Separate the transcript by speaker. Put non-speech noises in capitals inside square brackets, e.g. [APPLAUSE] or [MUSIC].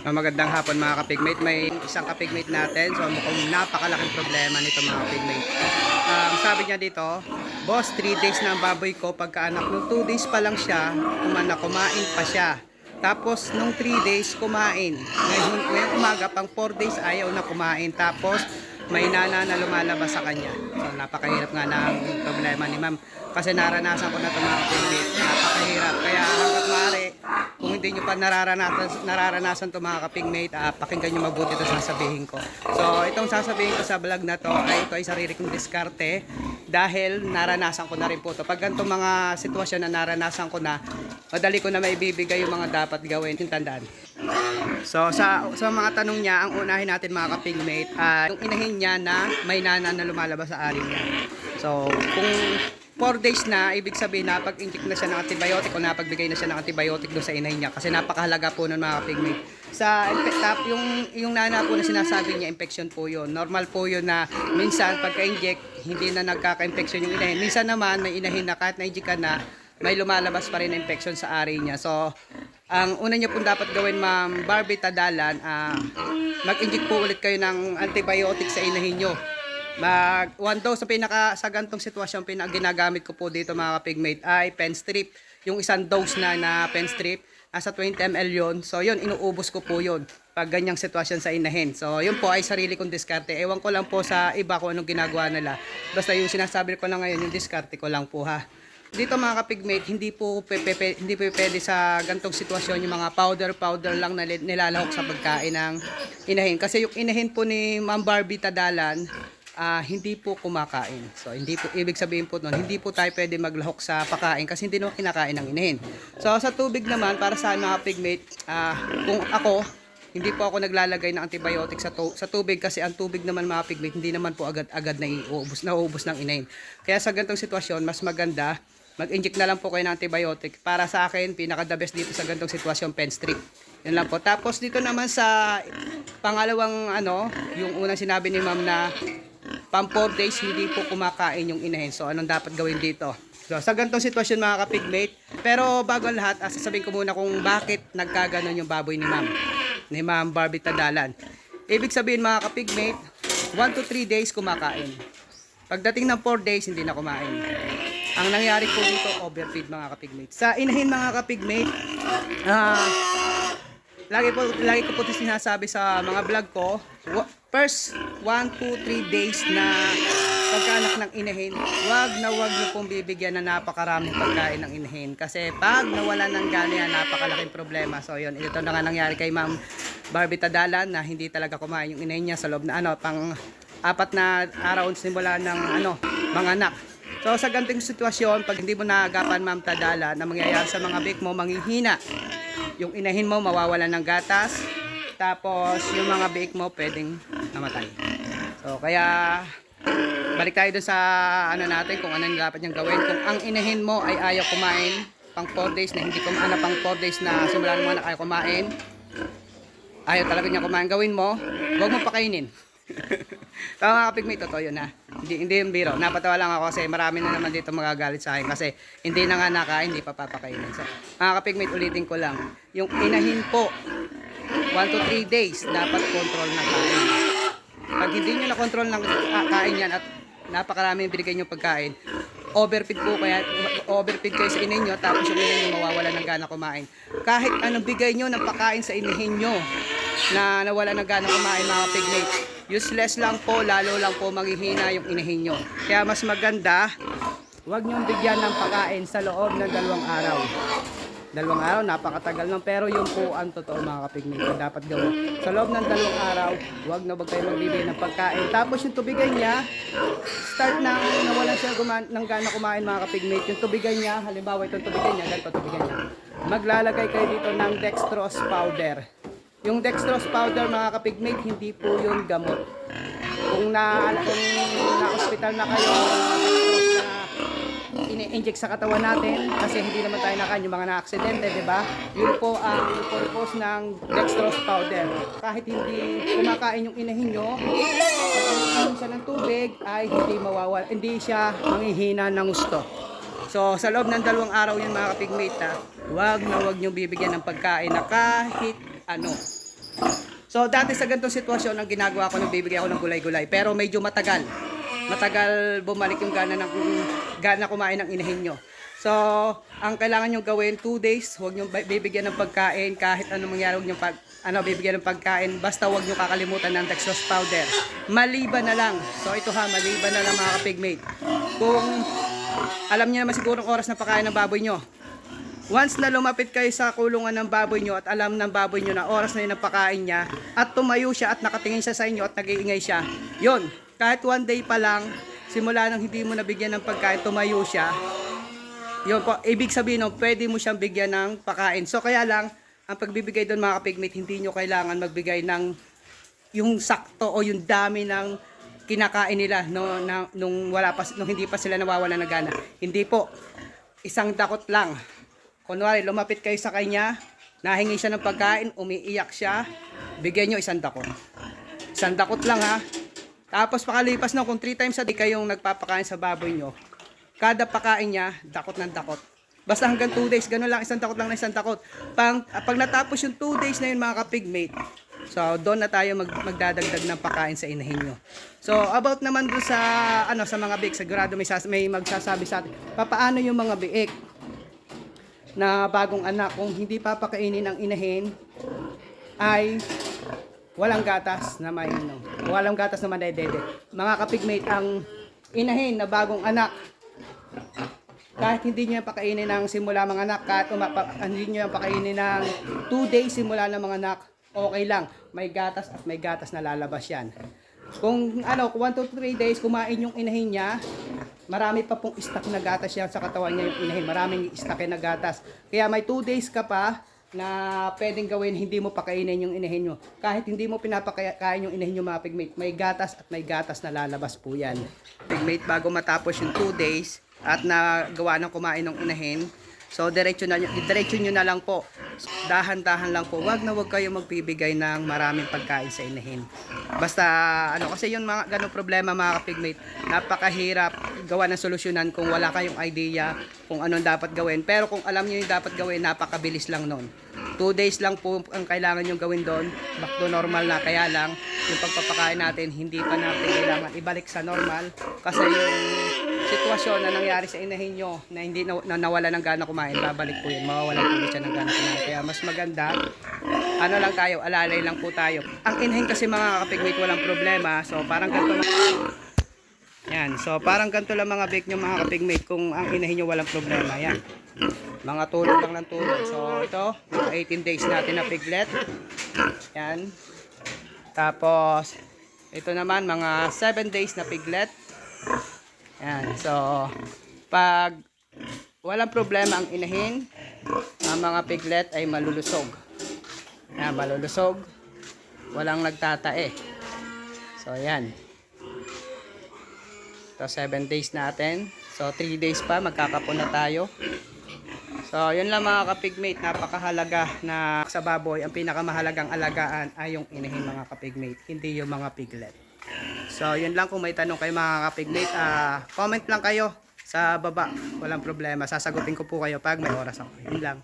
Speaker 1: Magandang hapon mga kapigmate. May isang kapigmate natin. So mukhang napakalaking problema nito mga kapigmate. Um, sabi niya dito, Boss, 3 days na ang baboy ko. Pagkaanak nung 2 days pa lang siya, kumana, kumain pa siya. Tapos nung 3 days kumain. Ngayon, ngayon umaga pang 4 days ayaw na kumain. Tapos may nana na lumalabas sa kanya. So napakahirap nga ng problema ni ma'am. Kasi naranasan ko na ito mga kapigmate. Napakahirap. Kaya hanggat maaari, kung hindi nyo pa nararanasan, nararanasan to mga kapigmate, ah, pakinggan nyo mabuti ito sasabihin ko. So, itong sasabihin ko sa vlog na to ay ito ay sarili kong diskarte dahil naranasan ko na rin po to. Pag ganitong mga sitwasyon na naranasan ko na, madali ko na maibibigay yung mga dapat gawin. Yung tandaan. So, sa, sa mga tanong niya, ang unahin natin mga kapigmate, ay yung inahin niya na may nana na lumalabas sa ari niya. So, kung 4 days na, ibig sabihin na pag-inject na siya ng antibiotic o napagbigay na siya ng antibiotic doon sa inay niya kasi napakahalaga po nun mga kapigmate. Sa inpe- tap, yung, yung nana po na sinasabi niya, infection po yun. Normal po yun na minsan pagka-inject, hindi na nagkaka-infection yung inahin. Minsan naman, may inahin na kahit na-inject ka na, may lumalabas pa rin na infection sa ari niya. So, ang una niyo pong dapat gawin, ma'am Barbie Tadalan, ah, mag-inject po ulit kayo ng antibiotic sa inahin niyo. Mag one dose sa pinaka sa gantong sitwasyon pinaka ginagamit ko po dito mga pigmate ay pen strip. Yung isang dose na na pen strip nasa 20 ml yon. So yun inuubos ko po yun pag ganyang sitwasyon sa inahin. So yun po ay sarili kong diskarte. Ewan ko lang po sa iba kung anong ginagawa nila. Basta yung sinasabi ko lang ngayon yung diskarte ko lang po ha. Dito mga kapigmate, hindi po pepe, hindi po pwede sa gantong sitwasyon yung mga powder powder lang na nilalahok sa pagkain ng inahin. Kasi yung inahin po ni Ma'am Barbie Tadalan, ah, hindi po kumakain. So hindi po ibig sabihin po noon, hindi po tayo pwede maglahok sa pagkain kasi hindi naman kinakain ng inahin. So sa tubig naman para sa mga pigmate, ah, kung ako hindi po ako naglalagay ng antibiotic sa, tu- sa tubig kasi ang tubig naman mga pigmate hindi naman po agad-agad na iuubos na uubos ng inahin. Kaya sa ganitong sitwasyon, mas maganda mag-inject na lang po kayo ng antibiotic. Para sa akin, pinaka the best dito sa ganitong sitwasyon, pen strip. Yun lang po. Tapos dito naman sa pangalawang ano, yung unang sinabi ni ma'am na pang 4 days hindi po kumakain yung inahin. So anong dapat gawin dito? So sa ganitong sitwasyon mga kapigmate, pero bago ang lahat, ah, sasabihin ko muna kung bakit nagkaganon yung baboy ni ma'am. Ni ma'am Barbie Tadalan. Ibig sabihin mga kapigmate, 1 to 3 days kumakain. Pagdating ng 4 days, hindi na kumain. Ang nangyari po dito, overfeed mga kapigmate. Sa inahin mga kapigmate, ah, lagi po lagi ko po ito sinasabi sa mga vlog ko. First 1 2 3 days na pagkaanak ng inahin wag na wag niyo pong bibigyan na napakaraming pagkain ng inahin. Kasi pag nawala ng gana napakalaking problema. So yun ito na nga nangyari kay ma'am Barbie Tadalan na hindi talaga kumain yung inahin niya sa loob na ano pang apat na araw simula ng ano mga anak So sa ganitong sitwasyon, pag hindi mo naagapan ma'am Tadala na mangyayari sa mga bik mo, manghihina. Yung inahin mo mawawalan ng gatas, tapos yung mga bake mo pwedeng namatay. So kaya balik tayo dun sa ano natin kung ano yung dapat niyang gawin. Kung ang inahin mo ay ayaw kumain pang 4 days na hindi kumain pang 4 days na simulan mo na ayaw kumain, ayaw talaga niya kumain gawin mo, huwag mo pakainin. [LAUGHS] Tama mga kapigmate, totoo yun ha. Hindi, hindi yung biro. Napatawa lang ako kasi marami na naman dito magagalit sa akin kasi hindi na nga nakain, hindi pa papakainin. So, mga kapigmate, ulitin ko lang. Yung inahin po, 1 to 3 days, dapat control ng kain. Pag hindi nyo na-control ng ah, kain yan at napakarami yung binigay nyo pagkain, overfeed po kaya overfeed kayo sa nyo tapos yung inahin nyo mawawala ng gana kumain. Kahit anong bigay nyo ng pagkain sa inahin nyo na nawala ng gana kumain mga pigmates, useless lang po, lalo lang po manghihina yung inahin. Kaya mas maganda, huwag nyong bigyan ng pagkain sa loob ng dalawang araw. Dalawang araw, napakatagal lang. Pero yun po ang totoo mga kapigmate na dapat gawin. Sa loob ng dalawang araw, huwag na wag kayo magbibigay ng pagkain. Tapos yung tubigan niya, start na nawalan siya guman, ng gana kumain mga kapigmate. Yung tubigan niya, halimbawa itong tubigan niya, ganito tubigan niya. Maglalagay kayo dito ng dextrose powder. Yung dextrose powder mga kapigmate, hindi po yun gamot. Kung na, kung na-hospital na kayo, na ini-inject sa katawan natin kasi hindi naman tayo nakain yung mga na-aksidente, di ba? Yun po ang purpose ng dextrose powder. Kahit hindi kumakain yung inahin nyo, pag siya ng tubig ay hindi mawawala, hindi siya manghihina ng gusto. So, sa loob ng dalawang araw yun mga kapigmate ha, wag na wag nyo bibigyan ng pagkain na kahit ano. So, dati sa ganitong sitwasyon, ang ginagawa ko, nagbibigay ako ng gulay-gulay. Pero medyo matagal. Matagal bumalik yung gana, ng, gana kumain ng inahin nyo. So, ang kailangan nyo gawin, 2 days, huwag nyo bibigyan ng pagkain, kahit ano mangyari, huwag nyo pag, ano, bibigyan ng pagkain, basta huwag nyo kakalimutan ng dextrose powder. Maliban na lang. So, ito ha, maliban na lang mga kapigmate. Kung alam niyo naman siguro ang oras na pakain ng baboy nyo, Once na lumapit kayo sa kulungan ng baboy nyo at alam ng baboy nyo na oras na yun ang pakain niya at tumayo siya at nakatingin siya sa inyo at nag-iingay siya, yun, kahit one day pa lang, simula nang hindi mo nabigyan ng pagkain, tumayo siya, yun po, ibig sabihin no, pwede mo siyang bigyan ng pakain. So kaya lang, ang pagbibigay doon mga kapigmate, hindi nyo kailangan magbigay ng yung sakto o yung dami ng kinakain nila no, na, nung, wala pa, nung hindi pa sila nawawala ng gana. Hindi po, isang dakot lang. Kunwari, lumapit kayo sa kanya, nahingi siya ng pagkain, umiiyak siya, bigyan nyo isang dakot. Isang dakot lang ha. Tapos pakalipas na kung 3 times a day kayong nagpapakain sa baboy nyo, kada pakain niya, dakot ng dakot. Basta hanggang 2 days, ganun lang, isang dakot lang na isang dakot. Pag, pag natapos yung 2 days na yun mga kapigmate, so doon na tayo mag, magdadagdag ng pakain sa inahin nyo. So about naman doon sa, ano, sa mga biik, sigurado may, may magsasabi sa atin, papaano yung mga biik? Na bagong anak kung hindi papakainin ng inahin ay walang gatas na may ano, walang gatas na madedede. Mga kapigmate ang inahin na bagong anak kahit hindi niyo yan pakainin ng simula mga anak, kahit umapa, hindi niyo yan pakainin ng 2 days simula ng mga anak, okay lang. May gatas at may gatas na lalabas yan. Kung ano, 1 to 3 days kumain yung inahin niya, marami pa pong stock na gatas yan sa katawan niya yung inahin. Maraming stock na gatas. Kaya may 2 days ka pa na pwedeng gawin hindi mo pakainin yung inahin nyo. Kahit hindi mo pinapakain yung inahin nyo mga pigmate, may gatas at may gatas na lalabas po yan. Pigmate, bago matapos yung 2 days at nagawa ng kumain ng inahin, So diretso na diretso niyo na lang po. Dahan-dahan lang po. Wag na wag kayo magbibigay ng maraming pagkain sa inahin. Basta ano kasi yung mga ganung problema mga kapigmate, napakahirap gawa ng solusyonan kung wala kayong idea kung anong dapat gawin. Pero kung alam niyo yung dapat gawin, napakabilis lang noon. 2 days lang po ang kailangan yung gawin doon. Back to normal na. Kaya lang, yung pagpapakain natin, hindi pa natin kailangan ibalik sa normal. Kasi yung sitwasyon na nangyari sa inahin nyo na hindi na, na nawala ng gana kumain, babalik po yun. Mawawalan po siya ng gana kumain. Kaya mas maganda, ano lang tayo, alalay lang po tayo. Ang inahin kasi mga kapigmate walang problema. So parang ganito lang. Yan. So parang ganito lang mga bake nyo mga kapigmate kung ang inahin nyo walang problema. Yan. Mga tulog lang ng tulog. So ito, mga 18 days natin na piglet. Yan. Tapos, ito naman mga 7 days na piglet. Yan. So, pag walang problema ang inahin, ang mga piglet ay malulusog. Yan, malulusog. Walang nagtatae. So, yan. So, 7 days natin. So, 3 days pa, magkakapon na tayo. So, yun lang mga kapigmate, napakahalaga na sa baboy, ang pinakamahalagang alagaan ay yung inahin mga kapigmate, hindi yung mga piglet. So, yun lang kung may tanong kayo mga kapigmate, ah, comment lang kayo sa baba, walang problema. Sasagutin ko po kayo pag may oras ako. Yun lang.